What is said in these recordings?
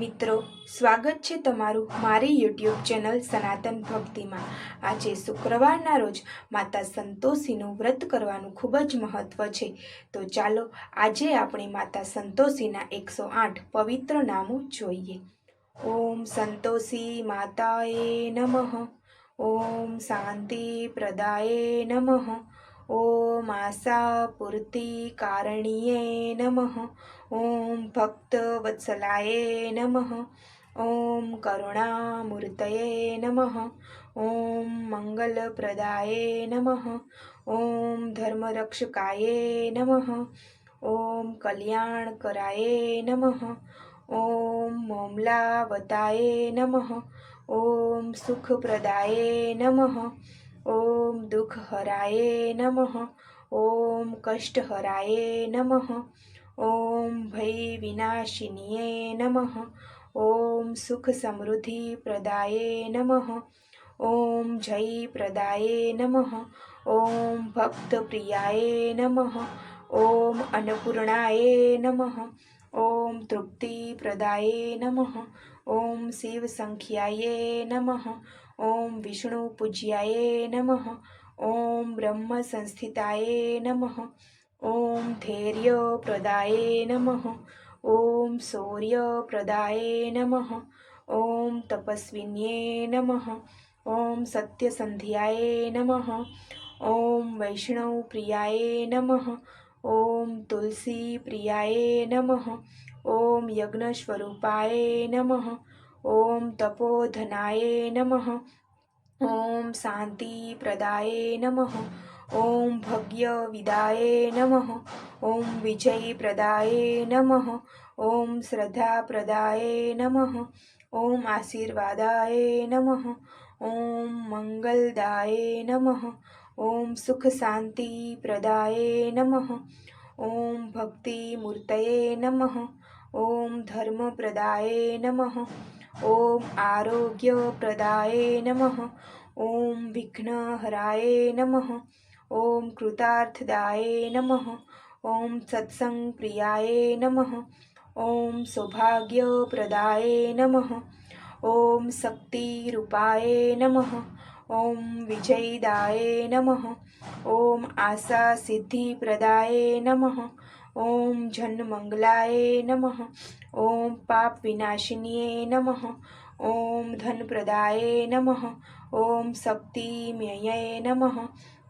મિત્રો, સ્વાગત છે તમારું મારી યુટ્યુબ ચેનલ સનાતન ભક્તિમાં. આજે શુક્રવારના રોજ માતા સંતોષીનું વ્રત કરવાનું ખૂબ જ મહત્વ છે. તો ચાલો, આજે આપણે માતા સંતોષીના એકસો આઠ પવિત્ર નામો જોઈએ. ઓમ સંતોષી માતાએ નમઃ. ઓમ શાંતિ પ્રદાયે નમઃ. ओम आसा पूर्ती कारणीये नम. ओम भक्त नम. ओम करुणामूर्तये नम. ओम मंगलप्रदाय नम. ओम धर्मरक्षकाय नम. ओम कल्याणकराय नम. ओम मोमलावताय नम. ओम सुखप्रदाय नम. ओम दुख हराए नमः, ओम कष्ट हराए नमः, ओम भय विनाशिनिये नमः, ओम सुख समृद्धि प्रदाये नमः, ओम जय प्रदाये नमः, ओम भक्त प्रियाय नमः, ओम अन्नपूर्णाय नमः, ओम तृप्ति प्रदाय नमः, ओम शिव संख्याय नमः ॐ विष्णुपूज्याय नमः। नम ब्रह्मसंस्थिताय नमः। ॐ धैर्यप्रदाय नमः। ॐ शौर्यप्रदाय नमः। ॐ तपस्विन्ये नमः। ॐ सत्यसन्ध्याय नमः। वैष्णव वैष्णवप्रियाय नमः। तुलसी प्रियाय नमः। ओं यज्ञस्वरूपाय नमः। ओम तपोधनाय नम। ओम शांति प्रदाय नम। ओम भग्य विदाय नम। ओम विजय प्रदाय नम। ओम श्रद्धा प्रदाय नम। ओम आशीर्वादाय नम। ओम मंगलदाय नम। ओम सुख शांति प्रदाय नम। ओम भक्ति ॐ नम। ओम धर्म प्रदाय नमः। ओम आरोग्य प्रदाय नम। ओम विघ्नहराय नम। ओम कृतार्थदाय नम। ओम सत्संग प्रियाय नम। ओम सौभाग्य प्रदाय नम। ओम शक्ति रूपाय नम। ओम विजयदाय नम। ओम आशा सिद्धि प्रदाय नमः। ओम झन मंगलाय नम। ओम पाप विनाशिनीय नम। ओम धन प्रदाय नम। ओम शक्तिम्यय नम।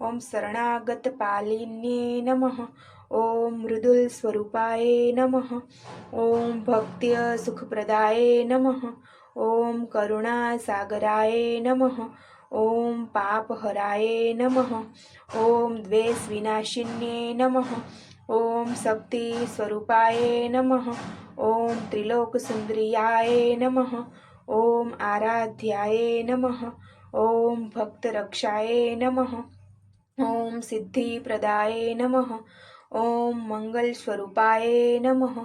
ओम शरणागत पालिन्ये नम। ओम मृदुल स्वरूपाय नम। ओम भक्त्य सुखप्रदाय नम। ओम करुणासागराय नम। ओम पापहराय नम। ओम द्वेष विनाशिन्ये नम। ओम शक्ति स्वरूपाय नमः। ओम त्रिलोक सुंदरियाय नमः। ओम आराध्याय नमः। ओम भक्तरक्षाय नमः। ओम सिद्धिप्रदाय नमः। ओम मंगल स्वरूपाय नमः।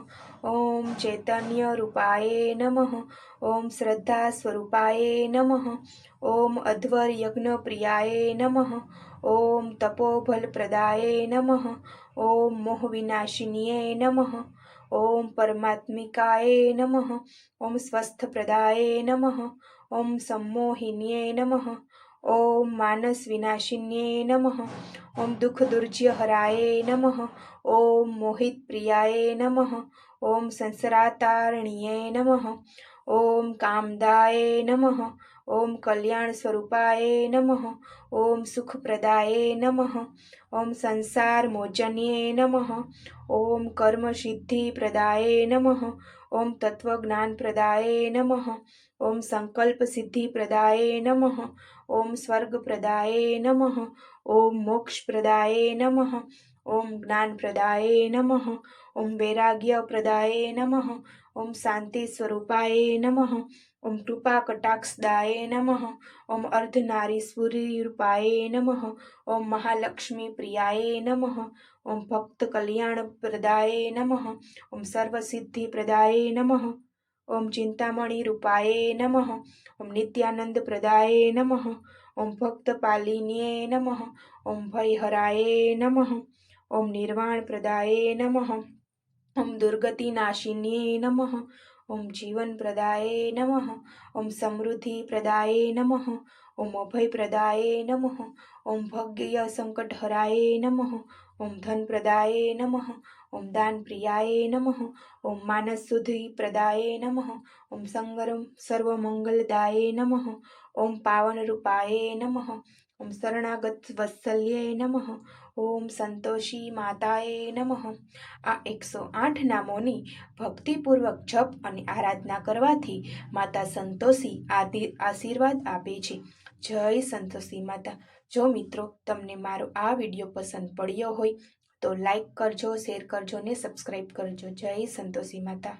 ओम चैतन्य रूपाय नमः। ओम श्रद्धा स्वरूपाय नमः। ॐ अध्वर्यज्ञप्रियाय नमः। ॐ तपोफलप्रदाय नमः। ॐ मोहविनाशिन्ये नमः। ओम परमात्मिकाय नमः। ओम स्वस्थ प्रदाय नमः। ओम सम्मोहिन्ये नमः। ओम मानस विनाशिन्ये नमः। ओम दुख दुर्जय हराये नमः। ओम मोहित प्रियाय नमः। ओम संसरातारणीय नमः। ओम कामदाय नमः। ओम कल्याण स्वरूपाय नमः। ओम सुखप्रदाय नमः। ओम संसार मोचन्ये नमः। ओम कर्म सिद्धि प्रदाय नमः। ઓમ તત્વજ્ઞાન પ્રદાય નમઃ. ઓમ સંકલ્પ સિદ્ધિ પ્રદાય નમઃ. ઓમ સ્વર્ગ પ્રદાય નમઃ. ઓમ મોક્ષ પ્રદાય નમઃ. ओम ज्ञान प्रदाय नम ओम वैराग्य प्रदाय नम ओम शांति स्वरूपाय नम ओम कृपा कटाक्षदाय नम ओम अर्धनारी रूपाय नम ओम महालक्ष्मी प्रियाय नम ओम भक्त कल्याण प्रदाय नम ओम सर्वसिद्धि प्रदाय नम ओम चिंतामणि रूपाय नम ओम नित्यानंद प्रदाय नम ओम भक्त पालिनी नम ओम भयहराय नम ओम निर्वाण प्रदाय नम ओम दुर्गति नम ओं ओम जीवन प्रदाय नम ओम समृद्धि प्रदाय नम ओम अभय प्रदाय नम ओम भग्य संकट हराय ओं ओम धन प्रदाय नम ओम दान प्रियाय नम ओम मानस सुधि प्रदाय नम ओम संगरम सर्वमंगलदाय नम ओम पावन रूपाय नम ઓમ શરણાગત વત્સલ્યે નમઃ ઓમ સંતોષી માતાએ નમઃ આ એકસો આઠ નામોની ભક્તિપૂર્વક જપ અને આરાધના કરવાથી માતા સંતોષી આશીર્વાદ આપે છે। જય સંતોષી માતા। જો મિત્રો તમને મારો આ વીડિયો પસંદ પડ્યો હોય તો લાઈક કરજો, શેર કરજો ને સબસ્ક્રાઈબ કરજો। જય સંતોષી માતા।